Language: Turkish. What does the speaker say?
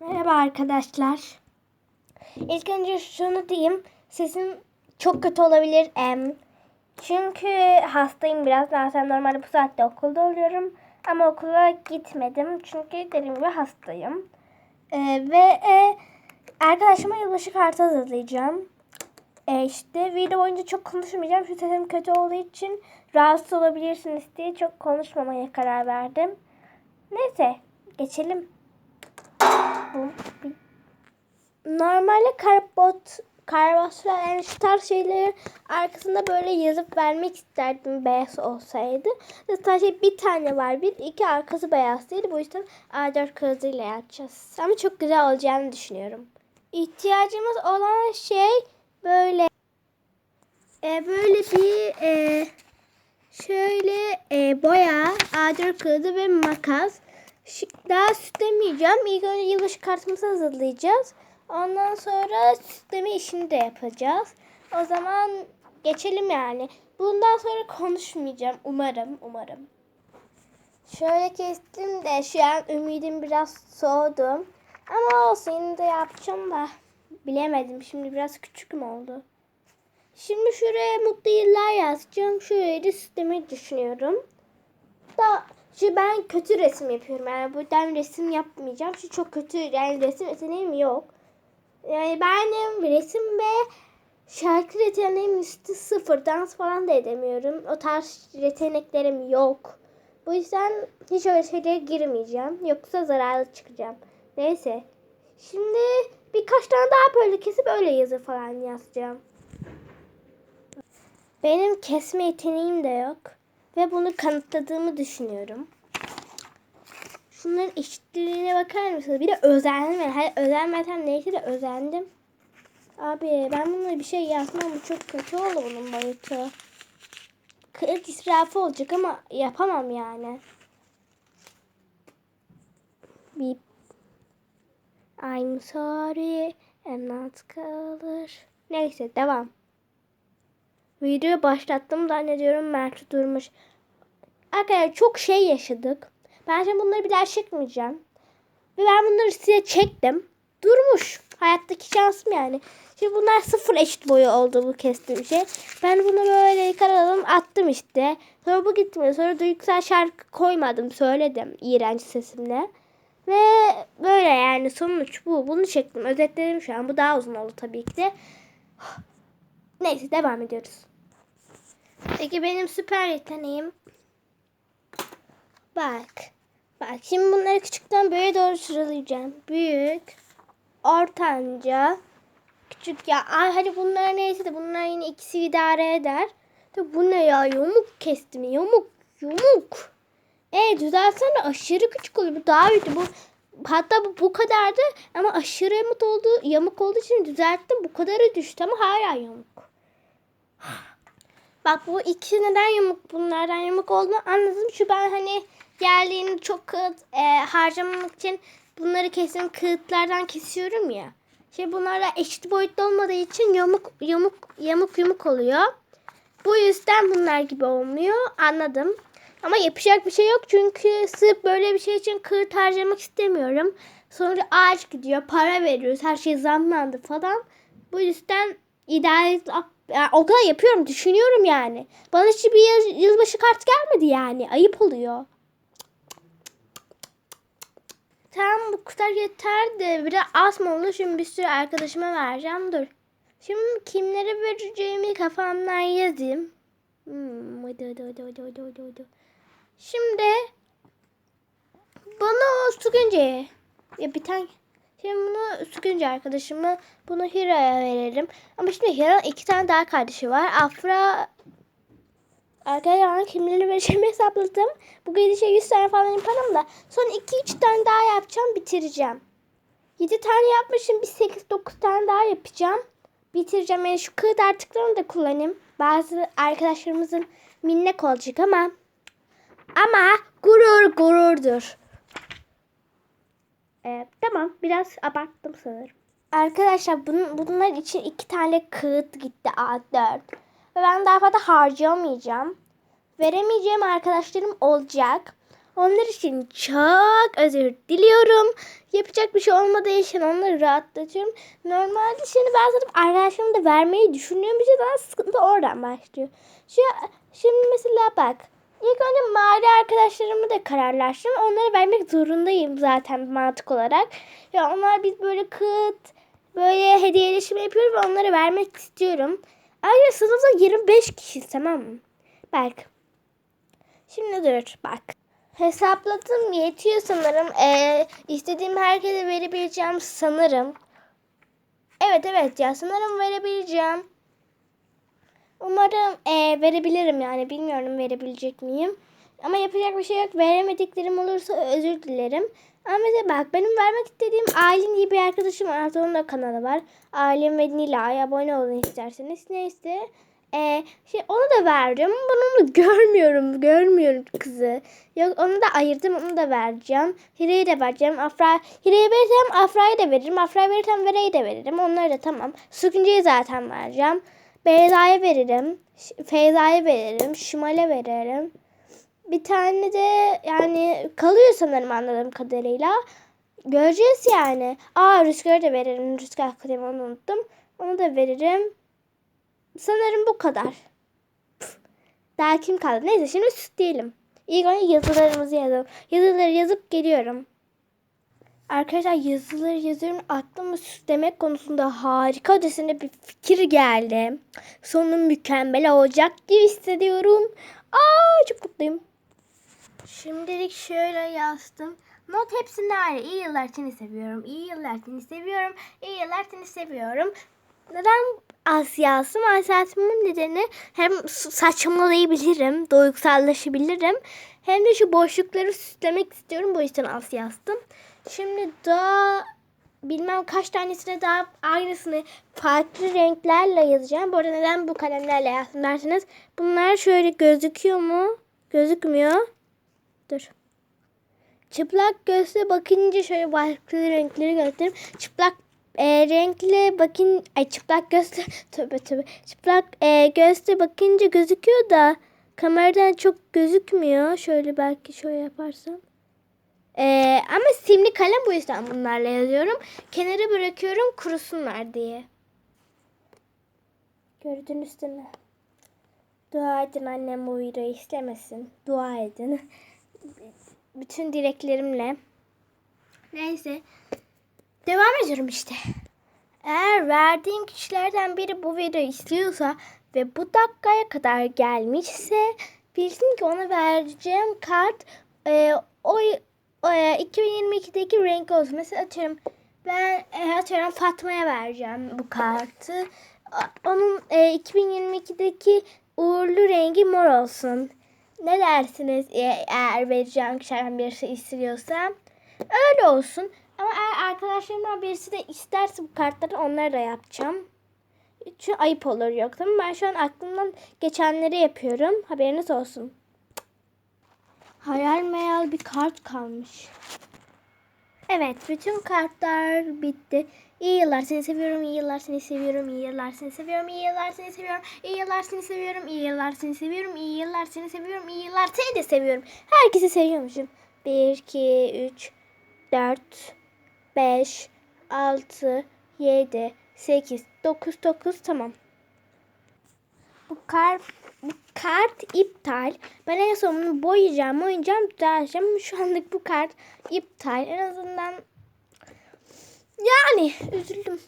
Merhaba arkadaşlar. İlk önce şunu diyeyim. Sesim çok kötü olabilir. Çünkü hastayım biraz. Zaten normalde bu saatte okulda oluyorum. Ama okula gitmedim. Çünkü dediğim gibi hastayım. Ee, ve e, arkadaşıma yılbaşı kartı hazırlayacağım. E, işte video boyunca çok konuşmayacağım. Şu sesim kötü olduğu için rahatsız olabilirsiniz diye çok konuşmamaya karar verdim. Neyse geçelim. Normalde karbot karbonhidrat yani şu tarz şeyleri arkasında böyle yazıp vermek isterdim beyaz olsaydı. Sadece bir tane var. Bir, iki arkası beyaz değil. Bu yüzden A4 kağıdıyla yapacağız. Ama çok güzel olacağını düşünüyorum. İhtiyacımız olan şey böyle e, böyle bir e, şöyle e, boya, A4 kağıdı ve makas. Daha süslemeyeceğim. İlk önce yılbaşı kartımızı hazırlayacağız. Ondan sonra süsleme işini de yapacağız. O zaman geçelim yani. Bundan sonra konuşmayacağım. Umarım, umarım. Şöyle kestim de şu an ümidim biraz soğudu. Ama olsun yine de yapacağım da bilemedim. Şimdi biraz küçük mü oldu? Şimdi şuraya mutlu yıllar yazacağım. Şuraya da süslemeyi düşünüyorum. Da şu ben kötü resim yapıyorum. Yani buradan resim yapmayacağım. Şu çok kötü yani resim yeteneğim yok. Yani benim resim ve şarkı yeteneğim üstü sıfır. Dans falan da edemiyorum. O tarz yeteneklerim yok. Bu yüzden hiç öyle şeylere girmeyeceğim. Yoksa zararlı çıkacağım. Neyse. Şimdi birkaç tane daha böyle kesip öyle yazı falan yazacağım. Benim kesme yeteneğim de yok. Ve bunu kanıtladığımı düşünüyorum. Şunların eşitliğine bakar mısınız? Bir de özendim. Yani. Özenmesem neyse de özendim. Abi ben bununla bir şey yapmam. Bu çok kötü oldu bunun boyutu. Kırık israfı olacak ama yapamam yani. Beep. I'm sorry. I'm not color. Neyse devam. Videoyu başlattım zannediyorum Mert durmuş. Arkadaşlar çok şey yaşadık. Ben şimdi bunları bir daha çekmeyeceğim. Ve ben bunları size çektim. Durmuş. Hayattaki şansım yani. Şimdi bunlar sıfır eşit boyu oldu bu kestiğim şey. Ben bunu böyle karaladım attım işte. Sonra bu gitmedi. Sonra duygusal şarkı koymadım söyledim iğrenç sesimle. Ve böyle yani sonuç bu. Bunu çektim. Özetledim şu an. Bu daha uzun oldu tabii ki de. Neyse devam ediyoruz. Peki benim süper yeteneğim bak. Bak şimdi bunları küçükten böyle doğru sıralayacağım. Büyük, ortanca, küçük ya. Ay hadi bunlar neyse de bunlar yine ikisi idare eder. De bu ne ya yamuk kestim yamuk yamuk. E düzelsen aşırı küçük oluyor. Bu daha büyük. Bu hatta bu, bu kadardı ama aşırı yamuk oldu, yamuk olduğu için düzelttim. Bu kadarı düştü ama hala yamuk. Bak bu ikisi neden yamuk bunlardan yamuk olduğunu anladım. Şu ben hani yerlerini çok kağıt e, harcamamak için bunları kesin kağıtlardan kesiyorum ya. Şey bunlarla eşit boyutta olmadığı için yamuk yamuk yamuk yumuk oluyor. Bu yüzden bunlar gibi olmuyor. Anladım. Ama yapacak bir şey yok çünkü sırf böyle bir şey için kağıt harcamak istemiyorum. Sonra ağaç gidiyor, para veriyoruz, her şey zamlandı falan. Bu yüzden idare yani o kadar yapıyorum, düşünüyorum yani. Bana hiç bir yıl, yılbaşı kart gelmedi yani. Ayıp oluyor. Tamam bu kadar yeter de biraz az mı oldu? Şimdi bir sürü arkadaşıma vereceğim. Dur. Şimdi kimlere vereceğimi kafamdan yazayım. Hmm, hadi hadi hadi hadi hadi hadi hadi. Şimdi bana o Sugunce'ye ya bir tane Şimdi bunu Sugunce arkadaşımı bunu Hira'ya verelim. Ama şimdi Hira'nın iki tane daha kardeşi var. Afra Arkadaşlar kimleri vereceğimi hesapladım. Bu gidişe 100 tane falan yaparım da. Sonra 2-3 tane daha yapacağım bitireceğim. 7 tane yapmışım. Bir 8-9 tane daha yapacağım. Bitireceğim. Yani şu kağıt artıklarını da kullanayım. Bazı arkadaşlarımızın minnek olacak ama ama gurur gururdur. Ee, tamam biraz abarttım sanırım. Arkadaşlar bunun, bunlar için iki tane kağıt gitti A4. Ve ben daha fazla harcayamayacağım. Veremeyeceğim arkadaşlarım olacak. Onlar için çok özür diliyorum. Yapacak bir şey olmadığı için onları rahatlatıyorum. Normalde şimdi ben zaten arkadaşlarıma da vermeyi düşünüyorum. Bir şey daha sıkıntı oradan başlıyor. Şu, şimdi mesela bak. İlk önce mahalle arkadaşlarımı da kararlaştım. Onları vermek zorundayım zaten mantık olarak. Ya onlar biz böyle kıt, böyle hediyeleşim yapıyoruz ve onları vermek istiyorum. Ayrıca sınıfta 25 kişi tamam mı? Bak. Şimdi dur bak. Hesapladım yetiyor sanırım. Ee, istediğim herkese verebileceğim sanırım. Evet evet ya sanırım verebileceğim. Umarım ee, verebilirim yani bilmiyorum verebilecek miyim. Ama yapacak bir şey yok. Veremediklerim olursa özür dilerim. Ama mesela bak benim vermek istediğim Aylin diye bir arkadaşım var. Hatta onun da kanalı var. Aylin ve Nilay abone olun isterseniz. Neyse. Ee, şey, onu da verdim. Ben onu görmüyorum. Görmüyorum kızı. Yok onu da ayırdım. Onu da vereceğim. Hire'yi de vereceğim. Afra, Hire'yi verirsem Afra'yı da veririm. Afra'yı verirsem Vere'yi de veririm. Onları da tamam. Sıkıncayı zaten vereceğim. Beyza'ya veririm. Feyza'ya veririm. Şimal'e veririm. Bir tane de yani kalıyor sanırım anladığım kadarıyla. Göreceğiz yani. Aa Rüzgar'ı da veririm. Rüzgar kalemi onu unuttum. Onu da veririm. Sanırım bu kadar. Daha kim kaldı? Neyse şimdi süsleyelim. İlk önce yazılarımızı yazalım. Yazıları yazıp geliyorum. Arkadaşlar yazıları yazıyorum. Aklıma süslemek konusunda harika ötesinde bir fikir geldi. Sonu mükemmel olacak gibi hissediyorum. Aa çok mutluyum. Şimdilik şöyle yazdım. Not hepsinde ayrı. İyi yıllar seni seviyorum. İyi yıllar seni seviyorum. İyi yıllar seni seviyorum. Neden Asya'sım? Asya'sımın nedeni hem saçmalayabilirim, duygusallaşabilirim. Hem de şu boşlukları süslemek istiyorum. Bu yüzden Asya'sım. Şimdi daha bilmem kaç tanesine daha aynısını farklı renklerle yazacağım. Bu arada neden bu kalemlerle yazdım derseniz bunlar şöyle gözüküyor mu? Gözükmüyor. Dur. Çıplak gözle bakınca şöyle farklı renkleri göstereyim. Çıplak e, renkle bakın ay çıplak gözle tövbe tövbe çıplak e, gözle bakınca gözüküyor da kameradan çok gözükmüyor. Şöyle belki şöyle yaparsam. E, ama simli kalem bu yüzden bunlarla yazıyorum. Kenara bırakıyorum kurusunlar diye. Gördünüz değil mi? Dua edin annem bu videoyu istemesin. Dua edin. Bütün dileklerimle. Neyse. Devam ediyorum işte. Eğer verdiğim kişilerden biri bu videoyu istiyorsa ve bu dakikaya kadar gelmişse bilsin ki ona vereceğim kart e, o, 2022'deki renk olsun. Mesela atıyorum ben e, atıyorum Fatma'ya vereceğim bu kartı. Onun e, 2022'deki uğurlu rengi mor olsun. Ne dersiniz e, eğer vereceğim kişilerden birisi istiyorsa? Öyle olsun. Ama eğer arkadaşlarımdan birisi de isterse bu kartları onları da yapacağım. Çünkü ayıp olur yok tamam mı? Ben şu an aklımdan geçenleri yapıyorum. Haberiniz olsun. Hayal meyal bir kart kalmış. Evet, bütün kartlar bitti. İyi yıllar seni seviyorum, iyi yıllar seni seviyorum, iyi yıllar seni seviyorum, iyi yıllar seni seviyorum, iyi yıllar seni seviyorum, iyi yıllar seni seviyorum, iyi yıllar seni seviyorum, iyi yıllar seni de seviyorum. Herkesi seviyormuşum. 1, 2, 3, 4, 5, 6, 7, 8, 9, 9 tamam. Bu kart bu kart iptal. Ben en son bunu boyayacağım, boyayacağım, düzelteceğim. Şu anlık bu kart iptal. En azından yani üzüldüm.